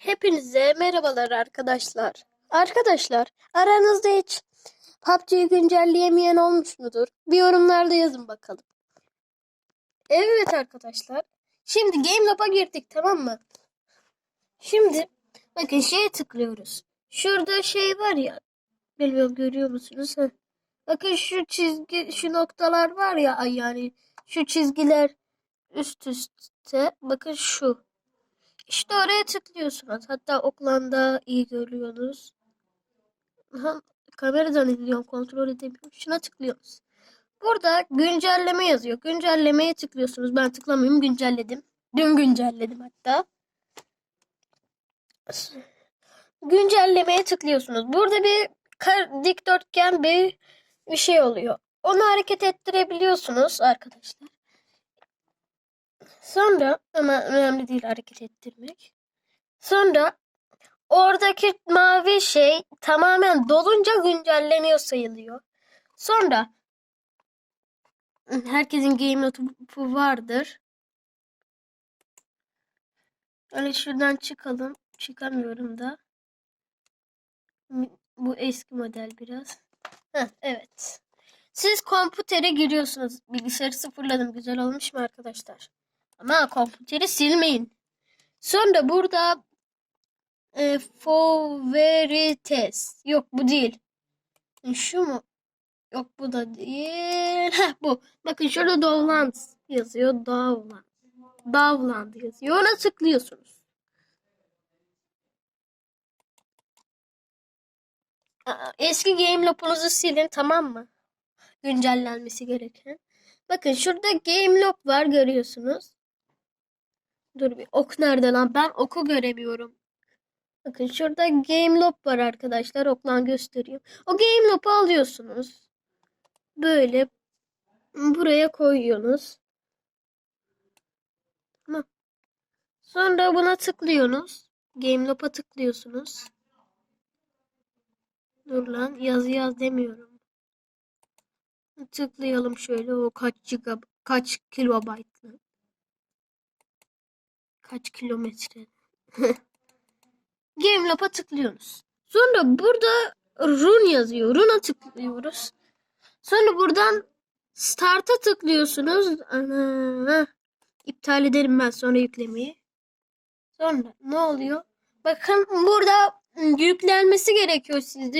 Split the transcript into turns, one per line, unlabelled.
Hepinize merhabalar arkadaşlar. Arkadaşlar aranızda hiç PUBG'yi güncelleyemeyen olmuş mudur? Bir yorumlarda yazın bakalım. Evet arkadaşlar. Şimdi Game Lab'a girdik tamam mı? Şimdi bakın şeye tıklıyoruz. Şurada şey var ya. Bilmiyorum görüyor musunuz? Heh. Bakın şu çizgi şu noktalar var ya yani şu çizgiler üst üste. Bakın şu. İşte oraya tıklıyorsunuz. Hatta oklanda iyi görüyorsunuz. Aha, kameradan izliyorum. Kontrol edemiyorum. Şuna tıklıyorsunuz. Burada güncelleme yazıyor. Güncellemeye tıklıyorsunuz. Ben tıklamayayım. Güncelledim. Dün güncelledim hatta. Güncellemeye tıklıyorsunuz. Burada bir dikdörtgen bir, bir şey oluyor. Onu hareket ettirebiliyorsunuz arkadaşlar. Sonra ama önemli değil hareket ettirmek. Sonra oradaki mavi şey tamamen dolunca güncelleniyor sayılıyor. Sonra herkesin game notu vardır. Öyle şuradan çıkalım. Çıkamıyorum da. Bu eski model biraz. Heh, evet. Siz kompütere giriyorsunuz. Bilgisayarı sıfırladım. Güzel olmuş mu arkadaşlar? Ama kompüteri silmeyin. Sonra burada e, favorites. Yok bu değil. E, Şu mu? Yok bu da değil. Heh, bu. Bakın şurada Dovland yazıyor. Dovland. Dovland yazıyor. Ona tıklıyorsunuz. Eski game lopunuzu silin tamam mı? Güncellenmesi gereken. Bakın şurada game lop var görüyorsunuz. Dur bir ok nerede lan? Ben oku göremiyorum. Bakın şurada game loop var arkadaşlar. Oklan gösteriyor. O game loop'u alıyorsunuz. Böyle buraya koyuyorsunuz. Sonra buna tıklıyorsunuz. Game loop'a tıklıyorsunuz. Dur lan yazı yaz demiyorum. Tıklayalım şöyle o kaç gigab kaç kilobaytlı. Kaç kilometre. Game Lab'a tıklıyorsunuz. Sonra burada run yazıyor. Run'a tıklıyoruz. Sonra buradan Start'a tıklıyorsunuz. Ana. İptal ederim ben sonra yüklemeyi. Sonra ne oluyor? Bakın burada yüklenmesi gerekiyor sizde.